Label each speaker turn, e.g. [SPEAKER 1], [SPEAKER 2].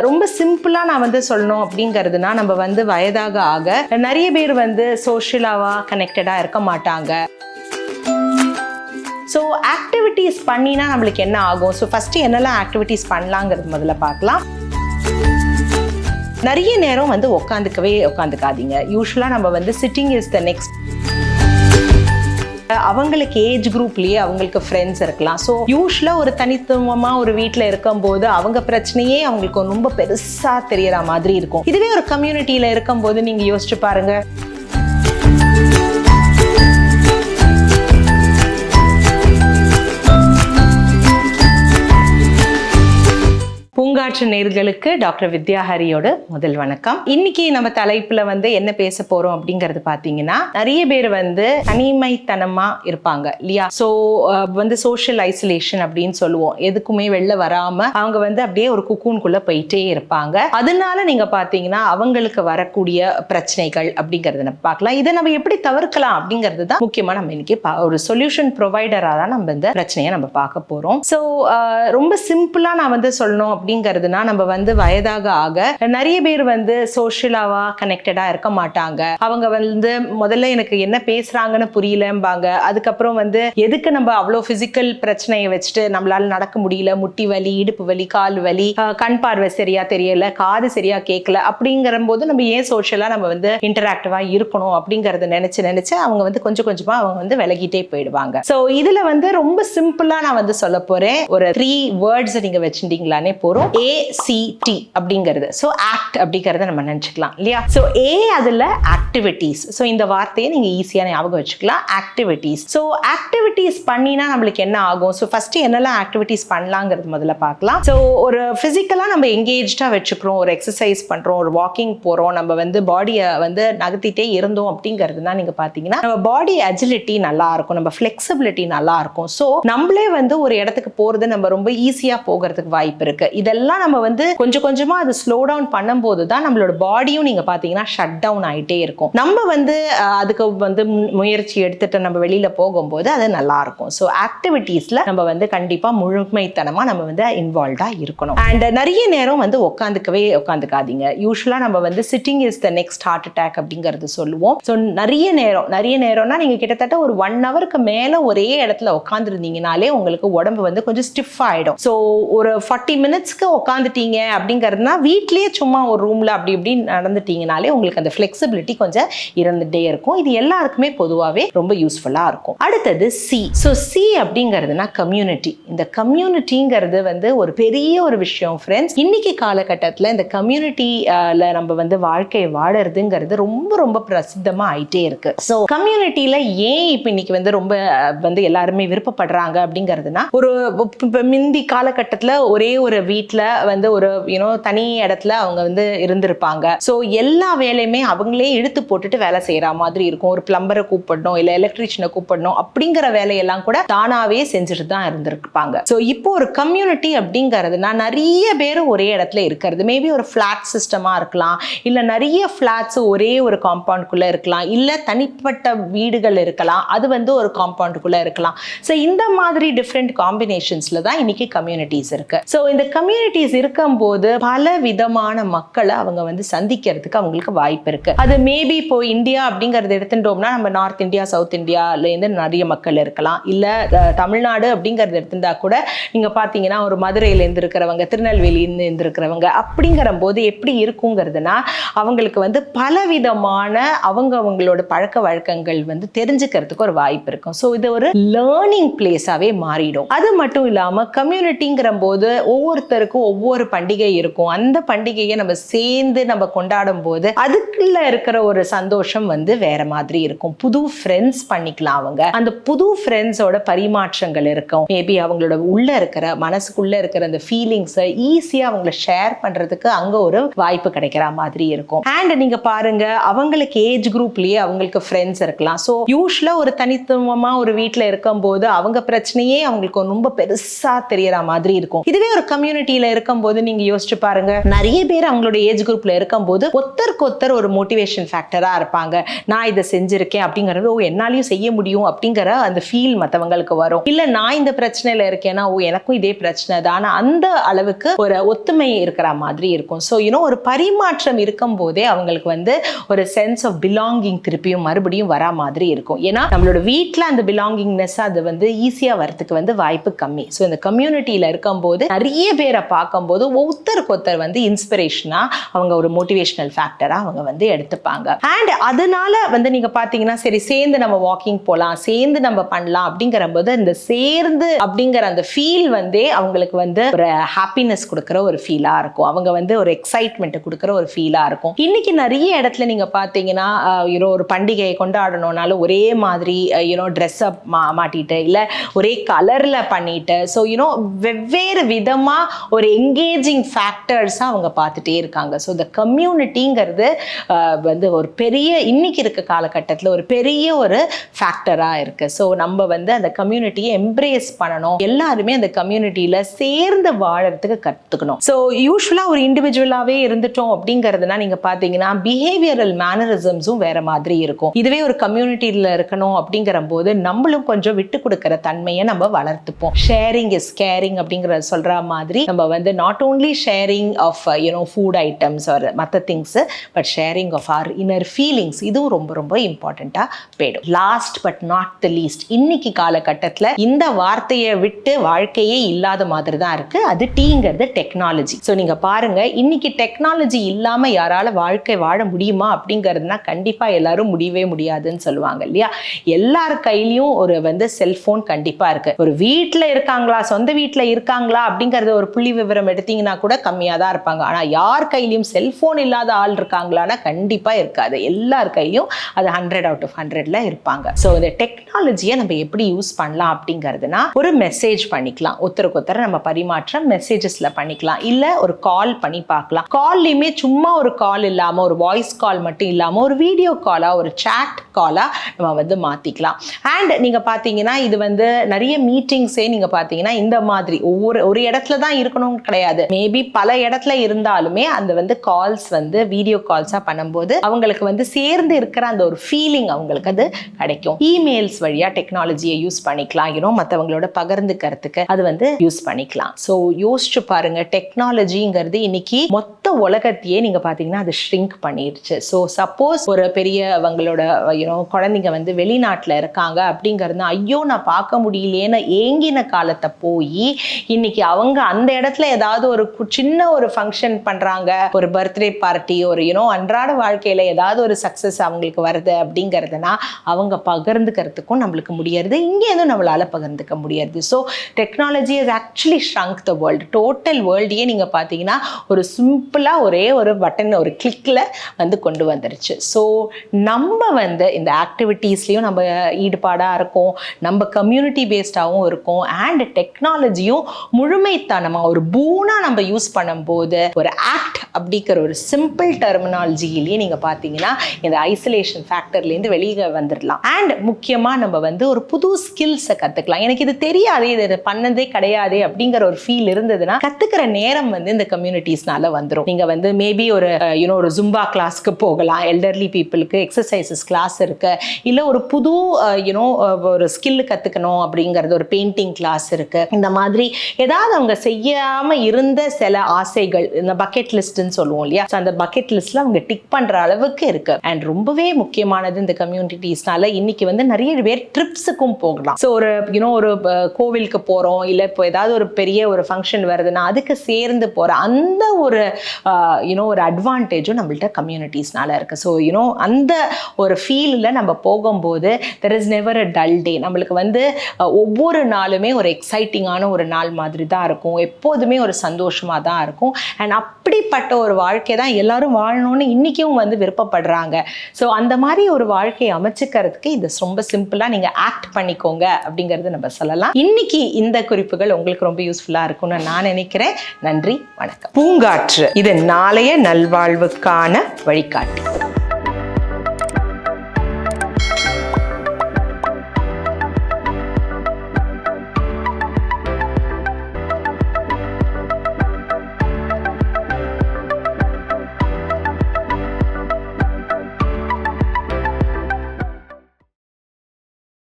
[SPEAKER 1] ரொம்ப சிம்பிளாக நான் வந்து சொல்லணும் அப்படிங்கிறதுனா நம்ம வந்து வயதாக ஆக நிறைய பேர் வந்து சோஷியலாவா கனெக்டடாக இருக்க மாட்டாங்க. ஸோ ஆக்டிவிட்டீஸ் பண்ணினா நம்மளுக்கு என்ன ஆகும்? ஸோ ஃபஸ்ட்டு என்னெல்லாம் ஆக்டிவிட்டீஸ் பண்ணலாங்கிறது முதல்ல பார்க்கலாம். நிறைய நேரம் வந்து உட்காந்துக்கவே உட்காந்துக்காதீங்க யூஸ்வலாக நம்ம வந்து சிட்டிங் இஸ் த நெக்ஸ்ட் அவங்களுக்கு ஏஜ் குரூப்லயே அவங்களுக்கு ஃப்ரெண்ட்ஸ் இருக்கலாம். ஸோ யூஸ்வலாக ஒரு தனித்துவமாக ஒரு வீட்டில் இருக்கும்போது அவங்க பிரச்சனையே அவங்களுக்கு ரொம்ப பெருசாக தெரியற மாதிரி இருக்கும். இதுவே ஒரு கம்யூனிட்டியில் இருக்கும்போது நீங்கள் யோசிச்சு பாருங்க. பூங்காற்று நேர்களுக்கு டாக்டர் வித்யாஹரியோட முதல் வணக்கம். இன்னைக்கு நம்ம தலைப்புல வந்து என்ன பேச போறோம் அப்படிங்கிறது பாத்தீங்கன்னா நிறைய பேர் வந்து தனிமைத்தனமா இருப்பாங்க இல்லையா? ஸோ வந்து சோஷியல் ஐசோலேஷன் அப்படின்னு சொல்லுவோம். எதுக்குமே வெளில வராம அவங்க வந்து அப்படியே ஒரு குக்கூனுக்குள்ள போயிட்டே இருப்பாங்க. அதனால நீங்க பாத்தீங்கன்னா அவங்களுக்கு வரக்கூடிய பிரச்சனைகள் அப்படிங்கறத நம்ம பார்க்கலாம். இதை நம்ம எப்படி தவிர்க்கலாம் அப்படிங்கிறது தான் முக்கியமா நம்ம இன்னைக்கு ஒரு சொல்யூஷன் ப்ரொவைடரா தான் நம்ம இந்த பிரச்சனையை நம்ம பார்க்க போறோம். ஸோ ரொம்ப சிம்பிளா நான் வந்து சொல்லணும் அப்படிங்கிறதுனா நம்ம வந்து வயதாக ஆக நிறைய பேர் வந்து சோஷியலாவா கனெக்டடா இருக்க மாட்டாங்க. அவங்க வந்து முதல்ல எனக்கு என்ன பேசுறாங்கன்னு புரியலம்பாங்க. அதுக்கப்புறம் வந்து எதுக்கு நம்ம அவ்வளோ பிசிக்கல் பிரச்சனையை வச்சுட்டு நம்மளால நடக்க முடியல? முட்டி வலி இடுப்பு வலி கால் வலி கண் பார்வை சரியா தெரியல காது சரியா கேட்கல அப்படிங்கிற போது நம்ம ஏன் சோஷியலா நம்ம வந்து இன்டராக்டிவா இருக்கணும் அப்படிங்கறத நினைச்சு நினைச்சு அவங்க வந்து கொஞ்சம் கொஞ்சமா அவங்க வந்து விலகிட்டே போயிடுவாங்க. ஸோ இதுல வந்து ரொம்ப சிம்பிளா நான் வந்து சொல்ல போறேன். ஒரு த்ரீ வேர்ட்ஸ் நீங்க வச்சுட்டீங்களானே போறோம் ஏசிடி அப்படிங்கிறது. ஸோ ஆக்ட் அப்படிங்கிறத நம்ம நினச்சிக்கலாம் இல்லையா? ஸோ ஏ அதில் ஆக்டிவிட்டீஸ் ஸோ இந்த வார்த்தையை நீங்கள் ஈஸியாக ஞாபகம் வச்சுக்கலாம். ஆக்டிவிட்டீஸ் ஸோ ஆக்டிவிட்டீஸ் பண்ணினா நம்மளுக்கு என்ன ஆகும்? ஸோ ஃபஸ்ட்டு என்னெல்லாம் ஆக்டிவிட்டீஸ் பண்ணலாங்கிறது முதல்ல பார்க்கலாம். ஸோ ஒரு ஃபிசிக்கலாக நம்ம எங்கேஜ்டா வச்சுக்கிறோம். ஒரு எக்ஸசைஸ் பண்ணுறோம் ஒரு வாக்கிங் போகிறோம் நம்ம வந்து பாடியை வந்து நகர்த்திட்டே இருந்தோம் அப்படிங்கிறது தான் நீங்கள் பார்த்தீங்கன்னா நம்ம பாடி அஜிலிட்டி நல்லா இருக்கும். நம்ம ஃப்ளெக்சிபிலிட்டி நல்லா இருக்கும். ஸோ நம்மளே வந்து ஒரு இடத்துக்கு போகிறது நம்ம ரொம்ப ஈஸியாக போகிறதுக்கு வாய்ப்பு இருக்குது இதெல்லாம் நம்ம வந்து கொஞ்சம் கொஞ்சமா அது ஸ்லோ டவுன் பண்ணும்போது தான் நம்மளோட பாடியும் நீங்க பாத்தீங்கன்னா ஷட் டவுன் ஆயிட்டே இருக்கும். நம்ம வந்து அதுக்கு வந்து மு- முயற்சி எடுத்துட்டு நம்ம வெளியில போகும்போது அது நல்லா இருக்கும். ஸோ ஆக்டிவிட்டீஸ்ல நம்ம வந்து கண்டிப்பா முழுமைத்தனமா நம்ம வந்து இன்வால்வ்டா இருக்கணும். அண்ட் நிறைய நேரம் வந்து உட்காந்துக்கவே உட்காந்துக்காதீங்க யூஸ்வலா நம்ம வந்து sitting is the next heart attack அப்படிங்கிறது சொல்லுவோம். ஸோ நிறைய நேரம் நிறைய நேரம்னா நீங்க கிட்டத்தட்ட ஒரு ஒன் ஹவருக்கு மேல ஒரே இடத்துல உட்காந்துருந்தீங்கனாலே உங்களுக்கு உடம்பு வந்து கொஞ்சம் ஸ்டிஃப் ஆயிடும். ஸோ ஒரு ஃபார்ட்டி மினிட்ஸ்க்கு உட்காந்துட்டீங்க அப்படிங்கிறதுனா வீட்லேயே சும்மா ஒரு ரூம்ல அப்படி இப்படி நடந்துட்டீங்கனாலே உங்களுக்கு அந்த ஃப்ளெக்சிபிலிட்டி கொஞ்சம் இருந்துட்டே இருக்கும். இது எல்லாருக்குமே பொதுவாகவே ரொம்ப யூஸ்ஃபுல்லாக இருக்கும். அடுத்தது சி ஸோ சி அப்படிங்கிறதுனா கம்யூனிட்டி இந்த கம்யூனிட்டிங்கிறது வந்து ஒரு பெரிய ஒரு விஷயம் ஃப்ரெண்ட்ஸ் இன்னைக்கு காலகட்டத்தில் இந்த கம்யூனிட்டியில் நம்ம வந்து வாழ்க்கையை வாழறதுங்கிறது ரொம்ப ரொம்ப பிரசித்தமாக ஆயிட்டே இருக்கு. ஸோ கம்யூனிட்டியில் ஏன் இப்போ இன்னைக்கு வந்து ரொம்ப வந்து எல்லாருமே விருப்பப்படுறாங்க அப்படிங்கிறதுனா ஒரு முந்தி காலகட்டத்தில் ஒரே ஒரு வீட்டில் வந்து ஒரு யூனோ தனி இடத்துல அவங்க வந்து இருந்திருப்பாங்க. ஸோ எல்லா வேலையுமே அவங்களே இழுத்து போட்டுட்டு வேலை செய்யற மாதிரி இருக்கும். ஒரு பிளம்பரை கூப்பிடணும் இல்லை எலக்ட்ரீஷியனை கூப்பிடணும் அப்படிங்கிற வேலையெல்லாம் கூட தானாவே செஞ்சுட்டு தான் இருந்திருப்பாங்க. ஸோ இப்போ ஒரு கம்யூனிட்டி அப்படிங்கிறதுனா நிறைய பேர் ஒரே இடத்துல இருக்கிறது. மேபி ஒரு ஃப்ளாட் சிஸ்டமாக இருக்கலாம் இல்லை நிறைய ஃப்ளாட்ஸ் ஒரே ஒரு காம்பவுண்டுக்குள்ளே இருக்கலாம் இல்லை தனிப்பட்ட வீடுகள் இருக்கலாம் அது வந்து ஒரு காம்பவுண்டுக்குள்ளே இருக்கலாம். ஸோ இந்த மாதிரி டிஃப்ரெண்ட் காம்பினேஷன்ஸில் தான் இன்னைக்கு கம்யூனிட்டிஸ் இருக்கு. ஸோ இந்த கம்யூனிட்டி கம்யூனிட்டிஸ் இருக்கும்போது பல விதமான மக்களை அவங்க வந்து சந்திக்கிறதுக்கு அவங்களுக்கு வாய்ப்பு இருக்கு. அது மேபி இப்போ இந்தியா அப்படிங்கறது எடுத்துட்டோம்னா நம்ம நார்த் இந்தியா சவுத் இந்தியாலேருந்து நிறைய மக்கள் இருக்கலாம். இல்லை தமிழ்நாடு அப்படிங்கறது எடுத்துட்டா கூட நீங்க பார்த்தீங்கன்னா ஒரு மதுரையிலேருந்து இருக்கிறவங்க திருநெல்வேலியிலேருந்து இருந்திருக்கிறவங்க அப்படிங்கிற போது எப்படி இருக்குங்கிறதுனா அவங்களுக்கு வந்து பலவிதமான அவங்க அவங்களோட பழக்க வழக்கங்கள் வந்து தெரிஞ்சுக்கிறதுக்கு ஒரு வாய்ப்பு இருக்கும். ஸோ இது ஒரு லேர்னிங் பிளேஸாவே மாறிடும். அது மட்டும் இல்லாம கம்யூனிட்டிங்கிற போது ஒவ்வொருத்தருக்கும் ஒவ்வொரு பண்டிகை இருக்கும். அந்த பண்டிகையை நம்ம சேர்ந்து நம்ம கொண்டாடும் போது அதுக்குள்ள இருக்கிற ஒரு சந்தோஷம் வந்து வேற மாதிரி இருக்கும். புது ஃப்ரெண்ட்ஸ் பண்ணிக்கலாம் அவங்க. அந்த புது ஃப்ரெண்ட்ஸோட பரிமாற்றங்கள் இருக்கும். மேபி அவங்களோட உள்ள இருக்கிற மனசுக்குள்ள இருக்கிற அந்த ஃபீலிங்ஸை ஈஸியா அவங்கள ஷேர் பண்றதுக்கு அங்க ஒரு வாய்ப்பு கிடைக்கிற மாதிரி இருக்கும். அண்ட் நீங்க பாருங்க அவங்களுக்கு ஏஜ் குரூப்லயே அவங்களுக்கு ஃப்ரெண்ட்ஸ் இருக்கலாம். ஸோ யூஸ்வலா ஒரு தனித்துவமா ஒரு வீட்டில் இருக்கும்போது அவங்க பிரச்சனையே அவங்களுக்கு ரொம்ப பெருசா தெரியற மாதிரி இருக்கும். இதுவே ஒரு கம்யூனிட்டியில இருக்கும்போது நீங்க யோசிச்சு பாருங்க. நிறைய பேர் அவங்களோட ஏஜ் குரூப்ல இருக்கும்போது ஒத்தருக்கு ஒத்தர் ஒரு மோட்டிவேஷன் ஃபேக்டரா இருப்பாங்க. நான் இதை செஞ்சிருக்கேன் அப்படிங்கறது ஓ என்னாலையும் செய்ய முடியும் அப்படிங்கிற அந்த ஃபீல் மத்தவங்களுக்கு வரும். இல்ல நான் இந்த பிரச்சனையில இருக்கேன்னா ஓ எனக்கும் இதே பிரச்சனை தான். ஆனால் அந்த அளவுக்கு ஒரு ஒத்துமை இருக்கிற மாதிரி இருக்கும். ஸோ யூனோ ஒரு பரிமாற்றம் இருக்கும் போதே அவங்களுக்கு வந்து ஒரு சென்ஸ் ஆஃப் பிலாங்கிங் திருப்பியும் மறுபடியும் வரா மாதிரி இருக்கும். ஏன்னா நம்மளோட வீட்டில் அந்த பிலாங்கிங்னஸ் அது வந்து ஈஸியாக வரதுக்கு வந்து வாய்ப்பு கம்மி. ஸோ இந்த கம்யூனிட்டியில் இருக்கும்போது நிறைய பேரை பார்க்கும்போது ஒருத்தருக்கு ஒருத்தர் வந்து இன்ஸ்பிரேஷனாக அவங்க ஒரு மோட்டிவேஷனல் ஃபேக்டராக அவங்க வந்து எடுத்துப்பாங்க. அண்ட் அதனால வந்து நீங்கள் பார்த்தீங்கன்னா சரி சேர்ந்து நம்ம வாக்கிங் போகலாம் சேர்ந்து நம்ம பண்ணலாம் அப்படிங்கிற போது இந்த சேர்ந்து அப்படிங்கிற அந்த ஃபீல் வந்தே அவங்களுக்கு வந்து ஒரு ஹாப்பினஸ் கொடுக்குற ஒரு ஃபீலாக இருக்கும். அவங்க வந்து ஒரு எக்ஸைட்மெண்ட்டை கொடுக்குற ஒரு ஃபீலாக இருக்கும். இன்னைக்கு நிறைய இடத்துல நீங்கள் பார்த்தீங்கன்னா யூனோ ஒரு பண்டிகையை கொண்டாடணும்னாலும் ஒரே மாதிரி யூனோ ட்ரெஸ் அப் மா மாட்டிட்டு இல்லை ஒரே கலரில் பண்ணிட்டு ஸோ யூனோ வெவ்வேறு விதமாக ஒரு என்கேஜிங் ஃபேக்டர்ஸாக அவங்க பார்த்துட்டே இருக்காங்க. ஸோ இந்த கம்யூனிட்டிங்கிறது வந்து ஒரு பெரிய இன்னைக்கு இருக்க காலகட்டத்தில் ஒரு பெரிய ஒரு ஃபேக்டராக இருக்குது ஸோ நம்ம வந்து அந்த கம்யூனிட்டியை எம்ப்ரேஸ் பண்ணணும். எல்லாருமே அந்த கம்யூனிட்டியில் சேர்ந்து வாழறதுக்கு கற்றுக்கணும் ஸோ யூஸ்வலாக ஒரு இண்டிவிஜுவலாகவே இருந்துட்டோம் அப்படிங்கிறதுனா நீங்கள் பார்த்தீங்கன்னா பிஹேவியரல் மேனரிசம்ஸும் வேற மாதிரி இருக்கும். இதுவே ஒரு கம்யூனிட்டியில் இருக்கணும் அப்படிங்கிற போது நம்மளும் கொஞ்சம் விட்டு கொடுக்குற தன்மையை நம்ம வளர்த்துப்போம். ஷேரிங் இஸ் கேரிங் அப்படிங்கிறத சொல்கிற மாதிரி நம்ம வந்து not only sharing of you know food items or மற்ற things but sharing of or inner feelings இதுவும் ரொம்ப ரொம்ப இம்பார்ட்டண்ட்டாக போயிடும். Last but not the least இன்னைக்கு காலகட்டத்தில் இந்த வார்த்தையை விட்டு வாழ்க்கையே இல்லாத மாதிரி தான் இருக்குது அது டீங்கிறது டெக்னாலஜி ஸோ நீங்கள் பாருங்க இன்னைக்கு டெக்னாலஜி இல்லாமல் யாரால வாழ்க்கை வாழ முடியுமா அப்படிங்கிறதுனா கண்டிப்பாக எல்லாரும் முடியவே முடியாதுன்னு சொல்லுவாங்க இல்லையா? எல்லார் கையிலையும் ஒரு வந்து செல்ஃபோன் கண்டிப்பாக இருக்குது ஒரு வீட்டில் இருக்காங்களா? சொந்த வீட்டில் இருக்காங்களா? அப்படிங்கிறது ஒரு புள்ளி விவரம் எடுத்தீங்கன்னா கூட கம்மியாக தான் இருப்பாங்க. ஆனால் யார் கையிலையும் செல்ஃபோன் இல்லாத ஆள் இருக்காங்களான்னா கண்டிப்பாக இருக்காது. எல்லார் கையிலையும் அது ஹண்ட்ரட் அவுட் ஆஃப் ஹண்ட்ரட்ல இருப்பாங்க. ஸோ இந்த டெக்னாலஜியை நம்ம எப்படி யூஸ் பண்ணலாம் அப்படிங்கிறதுனா ஒரு மெசேஜ் பண்ணிக்கலாம். ஒருத்தருக்கு ஒருத்தர் நம்ம பரிமாற்றம் மெசேஜஸ்ல பண்ணிக்கலாம். இல்லை ஒரு கால் பண்ணி பார்க்கலாம். கால்லையுமே சும்மா ஒரு கால் இல்லாமல் ஒரு வாய்ஸ் கால் மட்டும் இல்லாமல் ஒரு வீடியோ காலாக ஒரு சேட் காலாக நம்ம வந்து மாற்றிக்கலாம் அண்ட் நீங்கள் பார்த்தீங்கன்னா இது வந்து நிறைய மீட்டிங்ஸே நீங்கள் பார்த்தீங்கன்னா இந்த மாதிரி ஒவ்வொரு ஒரு இடத்துல தான் இருக்கணும். கிடையாது. மேபி பல இடத்துல இருந்தாலுமே அந்த வந்து கால்ஸ் வந்து வீடியோ கால்ஸா பண்ணும்போது அவங்களுக்கு வந்து சேர்ந்து இருக்கிற அந்த ஒரு ஃபீலிங் அவங்களுக்கு அது கிடைக்கும். இமெயில்ஸ் வழியா டெக்னாலஜியை யூஸ் பண்ணிக்கலாம். யூனோ மற்றவங்களோட பகிர்ந்துக்கிறதுக்கு அது வந்து யூஸ் பண்ணிக்கலாம். ஸோ யோசிச்சு பாருங்க. டெக்னாலஜிங்கிறது இன்னைக்கு மொத்த உலகத்தையே நீங்க பாத்தீங்கன்னா அது ஷ்ரிங்க் பண்ணிருச்சு. ஸோ சப்போஸ் ஒரு பெரியவங்களோட யூனோ குழந்தைங்க வந்து வெளிநாட்டில் இருக்காங்க அப்படிங்கிறது ஐயோ நான் பார்க்க முடியலையேன்னு ஏங்கின காலத்தை போய் இன்னைக்கு அவங்க அந்த இடத்துல ஏதாவது ஒரு சின்ன ஒரு ஃபங்க்ஷன் பண்றாங்க. ஒரு பர்த்டே பார்ட்டி ஒரு யூனோ அன்றாட வாழ்க்கையில ஏதாவது ஒரு சக்சஸ் அவங்களுக்கு வருது அப்படிங்கிறதுனா அவங்க பகிர்ந்துக்கிறதுக்கும் நம்மளுக்கு முடியறது. இங்கேயும் நம்மளால பகிர்ந்துக்க முடியாது so technology is actually shrunk the world total வேர்ல்டையே நீங்க பார்த்தீங்கன்னா ஒரு சிம்பிளா ஒரே ஒரு பட்டன் ஒரு கிளிக்ல வந்து கொண்டு வந்துருச்சு. ஸோ நம்ம வந்து இந்த ஆக்டிவிட்டீஸ்லையும் நம்ம ஈடுபாடாக இருக்கும். நம்ம கம்யூனிட்டி பேஸ்டாகவும் இருக்கும். அண்ட் டெக்னாலஜியும் முழுமைத்தனமாக ஒரு பூனாக நம்ம யூஸ் பண்ணும்போது ஒரு ஆக்ட் அப்படிங்கிற ஒரு சிம்பிள் டெர்மினாலஜியிலேயே நீங்கள் பார்த்தீங்கன்னா இந்த ஐசோலேஷன் ஃபேக்டர்லேருந்து வெளியே வந்துடலாம் அண்ட் முக்கியமாக நம்ம வந்து ஒரு புது ஸ்கில்ஸை கற்றுக்கலாம் எனக்கு இது தெரியாதே இது பண்ணதே கிடையாது அப்படிங்கிற ஒரு ஃபீல் இருந்ததுன்னா கற்றுக்கிற நேரம் வந்து இந்த கம்யூனிட்டிஸ்னால வந்துடும் நீங்கள் வந்து மேபி ஒரு யூனோ ஒரு ஜும்பா கிளாஸ்க்கு போகலாம் எல்டர்லி பீப்புளுக்கு எக்ஸசைசஸ் கிளாஸ் இருக்கு. இல்லை ஒரு புது யூனோ ஒரு ஸ்கில் கற்றுக்கணும் அப்படிங்கிறது ஒரு பெயிண்டிங் கிளாஸ் இருக்கு. இந்த மாதிரி ஏதாவது அவங்க செய்யாம இருந்த சில ஆசைகள் இந்த பக்கெட் லிஸ்ட்னு சொல்லுவோம் இல்லையா? அந்த பக்கெட் லிஸ்ட்ல அவங்க டிக் பண்ற அளவுக்கு இருக்கு. அண்ட் ரொம்பவே முக்கியமானது இந்த கம்யூனிட்டிஸ்னால இன்னைக்கு வந்து நிறைய பேர் ட்ரிப்ஸுக்கும் போகலாம். ஸோ ஒரு யூனோ ஒரு கோவிலுக்கு போறோம் இல்லை இப்போ ஏதாவது ஒரு பெரிய ஒரு ஃபங்க்ஷன் வருதுன்னா அதுக்கு சேர்ந்து போற அந்த ஒரு யூனோ ஒரு அட்வான்டேஜும் நம்மள்ட்ட கம்யூனிட்டிஸ்னால இருக்கு. ஸோ யூனோ அந்த ஒரு ஃபீலில் நம்ம போகும்போது there is never a dull day நம்மளுக்கு வந்து ஒவ்வொரு நாளுமே ஒரு எக்ஸைட்டிங்கான ஒரு நாள் மாதிரி தான் இருக்கும். எப்போதுமே ஒரு சந்தோஷமாக தான் இருக்கும். அண்ட் அப்படிப்பட்ட ஒரு வாழ்க்கை தான் எல்லாரும் வாழணும்னு இன்றைக்கும் வந்து விருப்பப்படுறாங்க. ஸோ அந்த மாதிரி ஒரு வாழ்க்கையை அமைச்சுக்கிறதுக்கு இது ரொம்ப சிம்பிளாக நீங்கள் ஆக்ட் பண்ணிக்கோங்க அப்படிங்கிறது நம்ம சொல்லலாம். இன்னைக்கு இந்த குறிப்புகள் உங்களுக்கு ரொம்ப யூஸ்ஃபுல்லாக இருக்கும்னு நான் நினைக்கிறேன். நன்றி வணக்கம். பூங்காற்று இது நாளைய நல்வாழ்வுக்கான வழிகாட்டி.